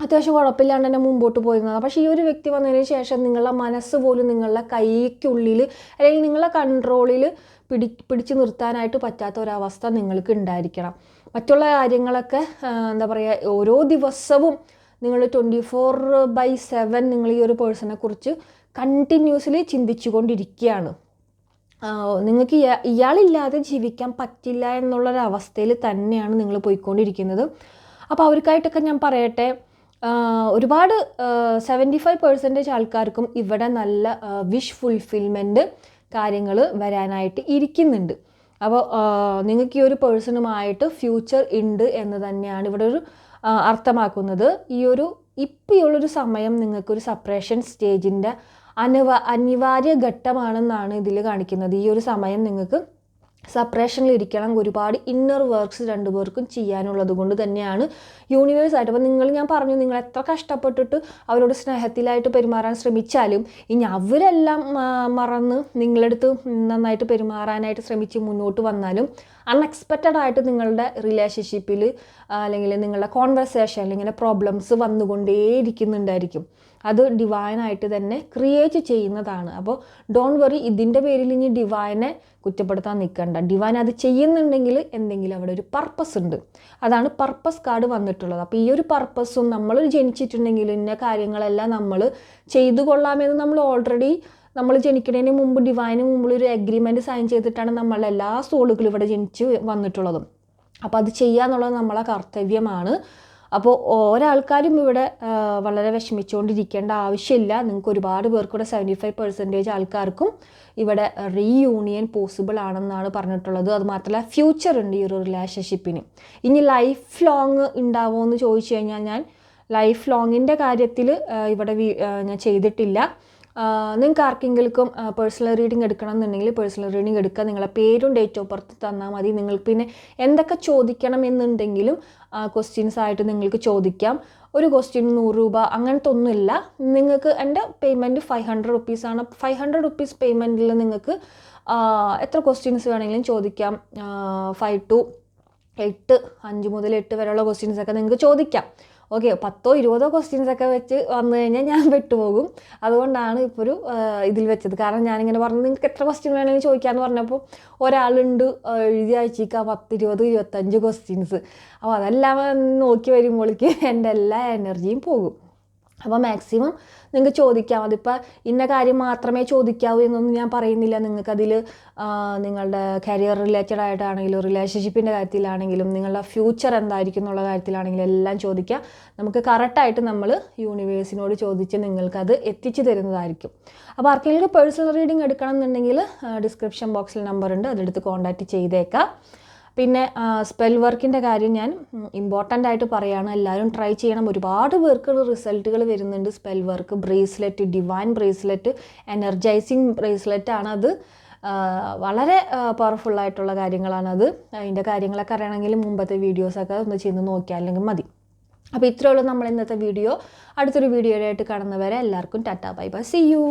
അത്യാവശ്യം കുഴപ്പമില്ലാണ്ട് തന്നെ മുമ്പോട്ട് പോയിരുന്നത് പക്ഷേ ഈ ഒരു വ്യക്തി വന്നതിന് ശേഷം നിങ്ങളുടെ മനസ്സ് പോലും നിങ്ങളുടെ കൈക്കുള്ളിൽ അല്ലെങ്കിൽ നിങ്ങളുടെ കൺട്രോളിൽ പിടി പിടിച്ചു നിർത്താനായിട്ട് പറ്റാത്ത ഒരവസ്ഥ നിങ്ങൾക്ക് ഉണ്ടായിരിക്കണം. മറ്റുള്ള കാര്യങ്ങളൊക്കെ എന്താ പറയുക ഓരോ ദിവസവും നിങ്ങൾ ട്വന്റി ഫോർ ബൈ സെവൻ നിങ്ങൾ ഈ ഒരു പേഴ്സണെ കുറിച്ച് കണ്ടിന്യൂസ്ലി ചിന്തിച്ചു കൊണ്ടിരിക്കുകയാണ് നിങ്ങൾക്ക് ഇയാളില്ലാതെ ജീവിക്കാൻ പറ്റില്ല എന്നുള്ളൊരവസ്ഥയിൽ തന്നെയാണ് നിങ്ങൾ പോയിക്കൊണ്ടിരിക്കുന്നത്. അപ്പോൾ അവർക്കായിട്ടൊക്കെ ഞാൻ പറയട്ടെ ഒരുപാട് സെവന്റി ഫൈവ് പെർസെന്റേജ് ആൾക്കാർക്കും ഇവിടെ നല്ല വിഷ് ഫുൾഫിൽമെന്റ് കാര്യങ്ങൾ വരാനായിട്ട് ഇരിക്കുന്നുണ്ട്. അപ്പോൾ നിങ്ങൾക്ക് ഈ ഒരു പേഴ്സണുമായിട്ട് ഫ്യൂച്ചർ ഉണ്ട് എന്ന് തന്നെയാണ് ഇവിടെ ഒരു അർത്ഥമാക്കുന്നത്. ഈ ഒരു ഇപ്പോഴുള്ളൊരു സമയം നിങ്ങൾക്കൊരു സപ്പറേഷൻ സ്റ്റേജിന്റെ അനിവ അനിവാര്യ ഘട്ടമാണെന്നാണ് ഇതിൽ കാണിക്കുന്നത്. ഈ ഒരു സമയം നിങ്ങൾക്ക് സപ്പറേഷനിൽ ഒരുപാട് ഇന്നർ വർക്ക്സ് രണ്ടുപേർക്കും ചെയ്യാനുള്ളത് കൊണ്ട് തന്നെയാണ് യൂണിവേഴ്സായിട്ട് അപ്പോൾ നിങ്ങൾ ഞാൻ പറഞ്ഞു നിങ്ങൾ എത്ര കഷ്ടപ്പെട്ടിട്ട് അവരോട് സ്നേഹത്തിലായിട്ട് പെരുമാറാൻ ശ്രമിച്ചാലും ഇനി അവരെല്ലാം മറന്ന് നിങ്ങളടുത്ത് നന്നായിട്ട് പെരുമാറാനായിട്ട് ശ്രമിച്ച് മുന്നോട്ട് വന്നാലും അൺഎക്സ്പെക്റ്റഡ് ആയിട്ട് നിങ്ങളുടെ റിലേഷൻഷിപ്പിൽ അല്ലെങ്കിൽ നിങ്ങളുടെ കോൺവെർസേഷനിൽ അല്ലെങ്കിൽ പ്രോബ്ലംസ് വന്നുകൊണ്ടേയിരിക്കുന്നുണ്ടായിരിക്കും. അത് ഡിവൈനായിട്ട് തന്നെ ക്രിയേറ്റ് ചെയ്യുന്നതാണ്. അപ്പോൾ ഡോണ്ട് വറി ഇതിന്റെ പേരിൽ ഇനി ഡിവൈനെ കുറ്റപ്പെടുത്താൻ നിൽക്കണ്ട ഡിവൈൻ അത് ചെയ്യുന്നുണ്ടെങ്കിൽ എന്തെങ്കിലും അവിടെ ഒരു പർപ്പസ് ഉണ്ട്. അതാണ് പർപ്പസ് കാർഡ് വന്നിട്ടുള്ളത്. അപ്പോൾ ഈ ഒരു പർപ്പസും നമ്മൾ ജനിച്ചിട്ടുണ്ടെങ്കിൽ ഇന്ന കാര്യങ്ങളെല്ലാം നമ്മൾ ചെയ്തു കൊള്ളാമെന്ന് നമ്മൾ ഓൾറെഡി നമ്മൾ ജനിക്കുന്നതിന് മുമ്പ് ഡിവൈന് മുമ്പിൽ ഒരു അഗ്രിമെന്റ് സൈൻ ചെയ്തിട്ടാണ് നമ്മളുടെ എല്ലാ സോളുകളും ഇവിടെ ജനിച്ച് വന്നിട്ടുള്ളതും. അപ്പോൾ അത് ചെയ്യുക എന്നുള്ളത് നമ്മളെ കർത്തവ്യമാണ്. അപ്പോൾ ഒരാൾക്കാരും ഇവിടെ വളരെ വിഷമിച്ചുകൊണ്ടിരിക്കേണ്ട ആവശ്യമില്ല. നിങ്ങൾക്ക് ഒരുപാട് പേർക്കൂടെ സെവന്റി ഫൈവ് പെർസെന്റേജ് ആൾക്കാർക്കും ഇവിടെ റീയൂണിയൻ പോസിബിൾ ആണെന്നാണ് പറഞ്ഞിട്ടുള്ളത്. അതുമാത്രമല്ല ഫ്യൂച്ചർ ഉണ്ട് ഈ ഒരു റിലേഷൻഷിപ്പിന് ഇനി ലൈഫ് ലോങ് ഉണ്ടാവുമോ എന്ന് ചോദിച്ചു കഴിഞ്ഞാൽ ഞാൻ ലൈഫ് ലോങ്ങിന്റെ കാര്യത്തിൽ ഇവിടെ ഞാൻ ചെയ്തിട്ടില്ല. നിങ്ങൾക്ക് ആർക്കെങ്കിലും പേഴ്സണൽ റീഡിംഗ് എടുക്കണം എന്നുണ്ടെങ്കിൽ പേഴ്സണൽ റീഡിംഗ് എടുക്കുക. നിങ്ങളെ പേരും ഡേറ്റ് ഓഫ് ബർത്ത് തന്നാൽ മതി. നിങ്ങൾ പിന്നെ എന്തൊക്കെ ചോദിക്കണം എന്നുണ്ടെങ്കിലും ക്വസ്റ്റ്യൻസ് ആയിട്ട് നിങ്ങൾക്ക് ചോദിക്കാം. ഒരു ക്വസ്റ്റ്യൻ നൂറ് രൂപ അങ്ങനത്തെ ഒന്നുമില്ല. നിങ്ങൾക്ക് എന്റെ പേയ്മെന്റ് ഫൈവ് ഹൺഡ്രഡ് റുപ്പീസാണ് ഫൈവ് ഹൺഡ്രഡ് റുപ്പീസ് പേയ്മെന്റിൽ നിങ്ങൾക്ക് എത്ര ക്വസ്റ്റ്യൻസ് വേണമെങ്കിലും ചോദിക്കാം. ഫൈവ് ടു എട്ട് അഞ്ച് മുതൽ എട്ട് വരെയുള്ള ക്വസ്റ്റ്യൻസ് ഒക്കെ നിങ്ങൾക്ക് ചോദിക്കാം. ഓക്കെ പത്തോ ഇരുപതോ ക്വസ്റ്റ്യൻസ് ഒക്കെ വെച്ച് വന്നു കഴിഞ്ഞാൽ ഞാൻ വിട്ടുപോകും. അതുകൊണ്ടാണ് ഇപ്പോൾ ഒരു ഇതിൽ വെച്ചത്. കാരണം ഞാനിങ്ങനെ പറഞ്ഞു നിങ്ങൾക്ക് എത്ര ക്വസ്റ്റ്യൻ വേണമെങ്കിലും ചോദിക്കാമെന്ന് പറഞ്ഞപ്പോൾ ഒരാളുണ്ട് എഴുതി അയച്ചിരിക്കുക പത്ത് ഇരുപത് ഇരുപത്തഞ്ച് ക്വസ്റ്റ്യൻസ് അപ്പോൾ അതെല്ലാം നോക്കി വരുമ്പോഴേക്ക് എന്റെ എല്ലാ എനർജിയും പോകും. അപ്പോൾ മാക്സിമം നിങ്ങൾക്ക് ചോദിക്കാം. അതിപ്പോൾ ഇന്ന കാര്യം മാത്രമേ ചോദിക്കാവൂ എന്നൊന്നും ഞാൻ പറയുന്നില്ല. നിങ്ങൾക്കതിൽ നിങ്ങളുടെ കരിയർ റിലേറ്റഡ് ആയിട്ടാണെങ്കിലും റിലേഷൻഷിപ്പിന്റെ കാര്യത്തിലാണെങ്കിലും നിങ്ങളുടെ ഫ്യൂച്ചർ എന്തായിരിക്കും എന്നുള്ള കാര്യത്തിലാണെങ്കിലും എല്ലാം ചോദിക്കാം. നമുക്ക് കറക്റ്റായിട്ട് നമ്മൾ യൂണിവേഴ്സിനോട് ചോദിച്ച് നിങ്ങൾക്കത് എത്തിച്ചു തരുന്നതായിരിക്കും. അപ്പോൾ ആർക്കെങ്കിലും പേഴ്സണൽ റീഡിംഗ് എടുക്കണം എന്നുണ്ടെങ്കിൽ ഡിസ്ക്രിപ്ഷൻ ബോക്സിൽ നമ്പറുണ്ട് അതെടുത്ത് കോൺടാക്റ്റ് ചെയ്തേക്കാം. പിന്നെ സ്പെൽ വർക്കിന്റെ കാര്യം ഞാൻ ഇമ്പോർട്ടന്റ് ആയിട്ട് പറയുകയാണ് എല്ലാവരും ട്രൈ ചെയ്യണം. ഒരുപാട് പേർക്ക് റിസൾട്ടുകൾ വരുന്നുണ്ട്. Spell work bracelet divine bracelet energising bracelet ആണ് അത്. വളരെ പവർഫുൾ ആയിട്ടുള്ള കാര്യങ്ങളാണത് അതിന്റെ കാര്യങ്ങളൊക്കെ അറിയണമെങ്കിൽ മുമ്പത്തെ വീഡിയോസൊക്കെ ഒന്ന് ചെയ്ത് നോക്കിയാൽ അല്ലെങ്കിൽ മതി. അപ്പോൾ ഇത്രയുള്ളൂ നമ്മൾ ഇന്നത്തെ വീഡിയോ അടുത്തൊരു വീഡിയോയിലായിട്ട് കാണുന്നവരെ എല്ലാവർക്കും tata bye bye. See you